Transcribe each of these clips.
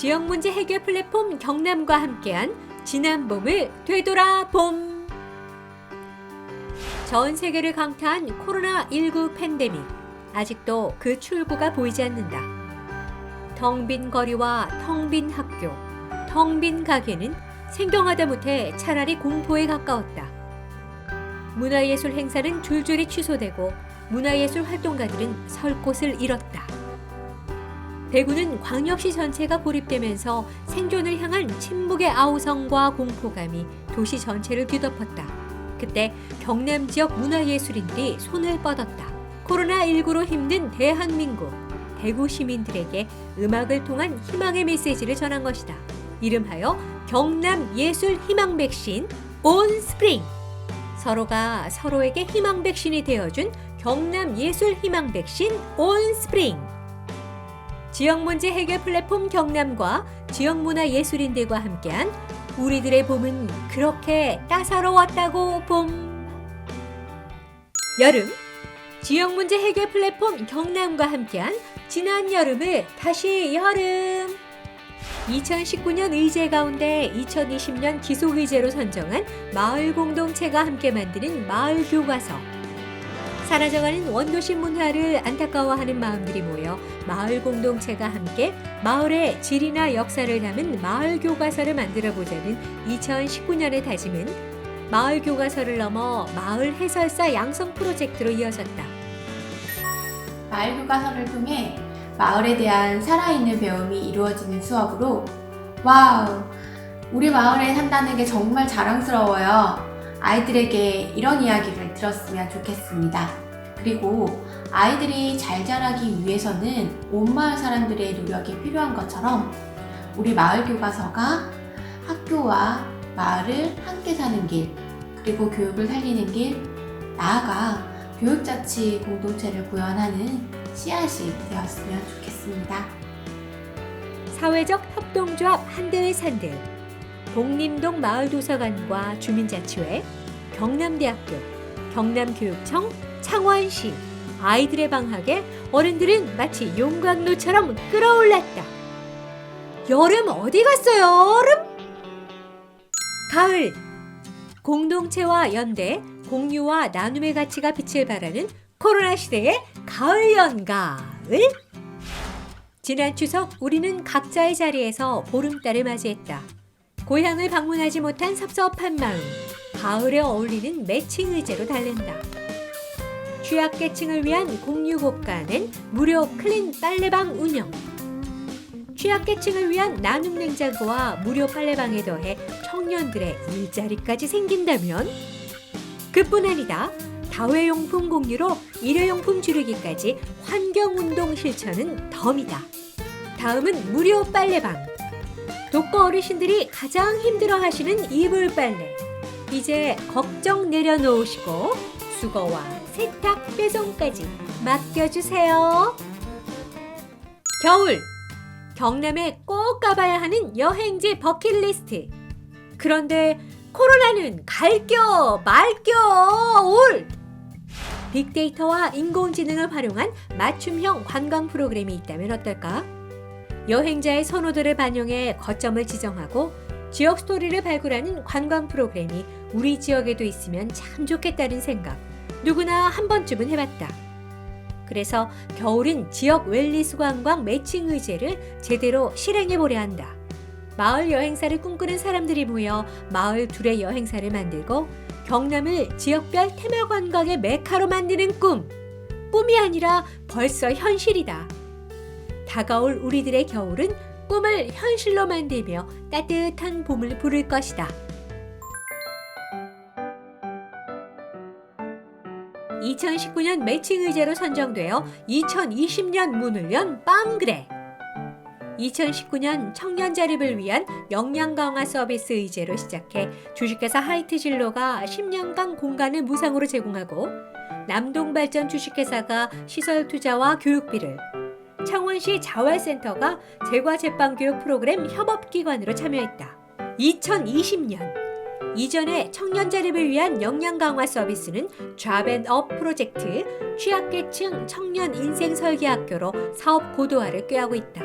지역 문제 해결 플랫폼 경남과 함께한 지난 봄을 되돌아 봄. 전 세계를 강타한 코로나19 팬데믹. 아직도 그 출구가 보이지 않는다. 텅 빈 거리와 텅 빈 학교, 텅 빈 가게는 생경하다 못해 차라리 공포에 가까웠다. 문화예술 행사는 줄줄이 취소되고 문화예술 활동가들은 설 곳을 잃었다. 대구는 광역시 전체가 고립되면서 생존을 향한 침묵의 아우성과 공포감이 도시 전체를 뒤덮었다. 그때 경남 지역 문화예술인들이 손을 뻗었다. 코로나19로 힘든 대한민국, 대구 시민들에게 음악을 통한 희망의 메시지를 전한 것이다. 이름하여 경남 예술 희망 백신 온 스프링. 서로가 서로에게 희망 백신이 되어준 경남 예술 희망 백신 온 스프링. 지역 문제 해결 플랫폼 경남과 지역 문화 예술인들과 함께한 우리들의 봄은 그렇게 따사로웠다고 봄. 여름 지역 문제 해결 플랫폼 경남과 함께한 지난 여름을 다시 여름. 2019년 의제 가운데 2020년 기속 의제로 선정한 마을 공동체가 함께 만드는 마을 교과서. 사라져가는 원도시 문화를 안타까워하는 마음들이 모여 마을 공동체가 함께 마을의 질이나 역사를 담은 마을 교과서를 만들어 보자는 2019년의 다짐은 마을 교과서를 넘어 마을 해설사 양성 프로젝트로 이어졌다. 마을 교과서를 통해 마을에 대한 살아있는 배움이 이루어지는 수업으로 와우! 우리 마을에 산다는 게 정말 자랑스러워요. 아이들에게 이런 이야기를 들었으면 좋겠습니다. 그리고 아이들이 잘 자라기 위해서는 온 마을 사람들의 노력이 필요한 것처럼 우리 마을 교과서가 학교와 마을을 함께 사는 길, 그리고 교육을 살리는 길, 나아가 교육자치 공동체를 구현하는 씨앗이 되었으면 좋겠습니다. 사회적 협동조합 한들 산들, 복림동 마을도서관과 주민자치회, 경남대학교, 경남교육청, 창원시, 아이들의 방학에 어른들은 마치 용광로처럼 끌어올랐다. 여름 어디 갔어요, 얼음? 가을, 공동체와 연대, 공유와 나눔의 가치가 빛을 발하는 코로나 시대의 가을 연가을. 지난 추석 우리는 각자의 자리에서 보름달을 맞이했다. 고향을 방문하지 못한 섭섭한 마음, 가을에 어울리는 매칭 의제로 달랜다. 취약계층을 위한 공유 고가는 무료 클린 빨래방 운영. 취약계층을 위한 나눔 냉장고와 무료 빨래방에 더해 청년들의 일자리까지 생긴다면 그뿐 아니다. 다회용품 공유로 일회용품 줄이기까지 환경운동 실천은 덤이다. 다음은 무료 빨래방. 독거 어르신들이 가장 힘들어 하시는 이불 빨래. 이제 걱정 내려놓으시고 수거와 세탁 배송까지 맡겨주세요. 겨울. 경남에 꼭 가봐야 하는 여행지 버킷리스트. 그런데 코로나는 갈겨 말겨 올 빅데이터와 인공지능을 활용한 맞춤형 관광 프로그램이 있다면 어떨까? 여행자의 선호도를 반영해 거점을 지정하고 지역 스토리를 발굴하는 관광 프로그램이 우리 지역에도 있으면 참 좋겠다는 생각 누구나 한 번쯤은 해봤다. 그래서 겨울은 지역 웰리스 관광 매칭 의제를 제대로 실행해 보려 한다. 마을 여행사를 꿈꾸는 사람들이 모여 마을 둘의 여행사를 만들고 경남을 지역별 테마 관광의 메카로 만드는 꿈. 꿈이 아니라 벌써 현실이다. 다가올 우리들의 겨울은 꿈을 현실로 만들며 따뜻한 봄을 부를 것이다. 2019년 매칭 의제로 선정되어 2020년 문을 연 빵그레. 2019년 청년 자립을 위한 역량 강화 서비스 의제로 시작해 주식회사 하이트 진로가 10년간 공간을 무상으로 제공하고 남동발전 주식회사가 시설 투자와 교육비를 창원시 자활센터가 재과 제빵 교육 프로그램 협업기관으로 참여했다. 2020년 이전에 청년 자립을 위한 역량 강화 서비스는 잡앤업 프로젝트 취약계층 청년 인생 설계 학교로 사업 고도화를 꾀하고 있다.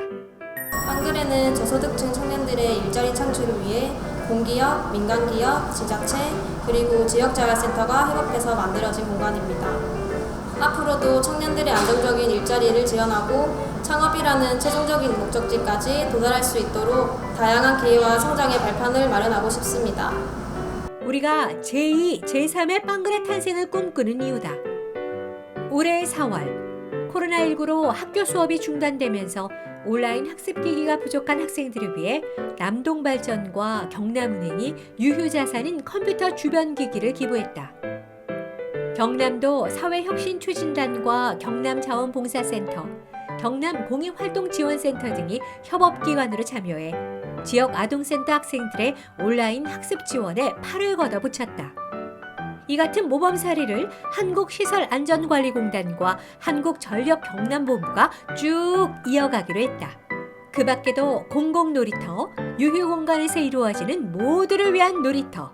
한글에는 저소득층 청년들의 일자리 창출을 위해 공기업, 민간기업, 지자체, 그리고 지역자활센터가 협업해서 만들어진 공간입니다. 앞으로도 청년들의 안정적인 일자리를 지원하고 창업이라는 최종적인 목적지까지 도달할 수 있도록 다양한 기회와 성장의 발판을 마련하고 싶습니다. 우리가 제2, 제3의 빵그레 탄생을 꿈꾸는 이유다. 올해 4월 코로나19로 학교 수업이 중단되면서 온라인 학습 기기가 부족한 학생들을 위해 남동발전과 경남은행이 유휴자산인 컴퓨터 주변 기기를 기부했다. 경남도 사회혁신추진단과 경남자원봉사센터, 경남공익활동지원센터 등이 협업기관으로 참여해 지역 아동센터 학생들의 온라인 학습 지원에 팔을 걷어붙였다. 이 같은 모범 사례를 한국시설안전관리공단과 한국전력경남본부가 쭉 이어가기로 했다. 그 밖에도 공공놀이터, 유휴공간에서 이루어지는 모두를 위한 놀이터,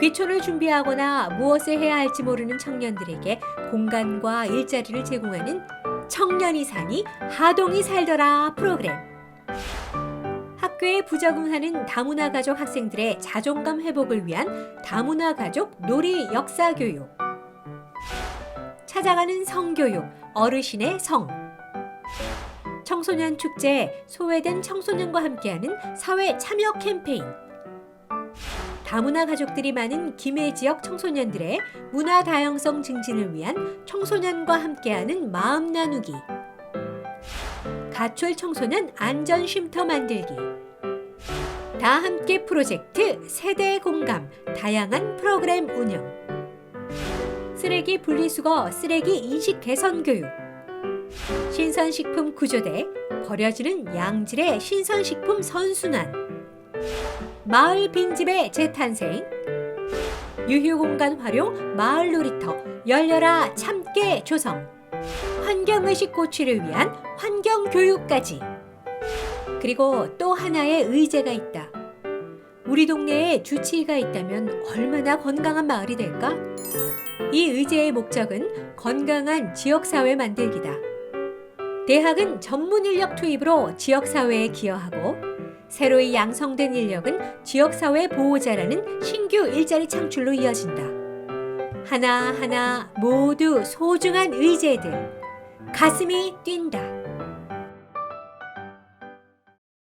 귀촌을 준비하거나 무엇을 해야 할지 모르는 청년들에게 공간과 일자리를 제공하는 청년이 사니 하동이 살더라 프로그램. 학교에 부적응하는 다문화 가족 학생들의 자존감 회복을 위한 다문화 가족 놀이 역사 교육. 찾아가는 성교육, 어르신의 성. 청소년 축제, 소외된 청소년과 함께하는 사회 참여 캠페인. 다문화 가족들이 많은 김해 지역 청소년들의 문화 다양성 증진을 위한 청소년과 함께하는 마음 나누기. 가출 청소년 안전 쉼터 만들기. 다 함께 프로젝트 세대 공감 다양한 프로그램 운영. 쓰레기 분리수거 쓰레기 인식 개선 교육. 신선식품 구조대 버려지는 양질의 신선식품 선순환. 마을 빈집의 재탄생. 유휴공간 활용 마을 놀이터 열려라 참깨 조성. 환경의식 고취를 위한 환경교육까지. 그리고 또 하나의 의제가 있다. 우리 동네에 주치의가 있다면 얼마나 건강한 마을이 될까? 이 의제의 목적은 건강한 지역사회 만들기다. 대학은 전문 인력 투입으로 지역사회에 기여하고 새로이 양성된 인력은 지역사회 보호자라는 신규 일자리 창출로 이어진다. 하나하나 모두 소중한 의제들. 가슴이 뛴다.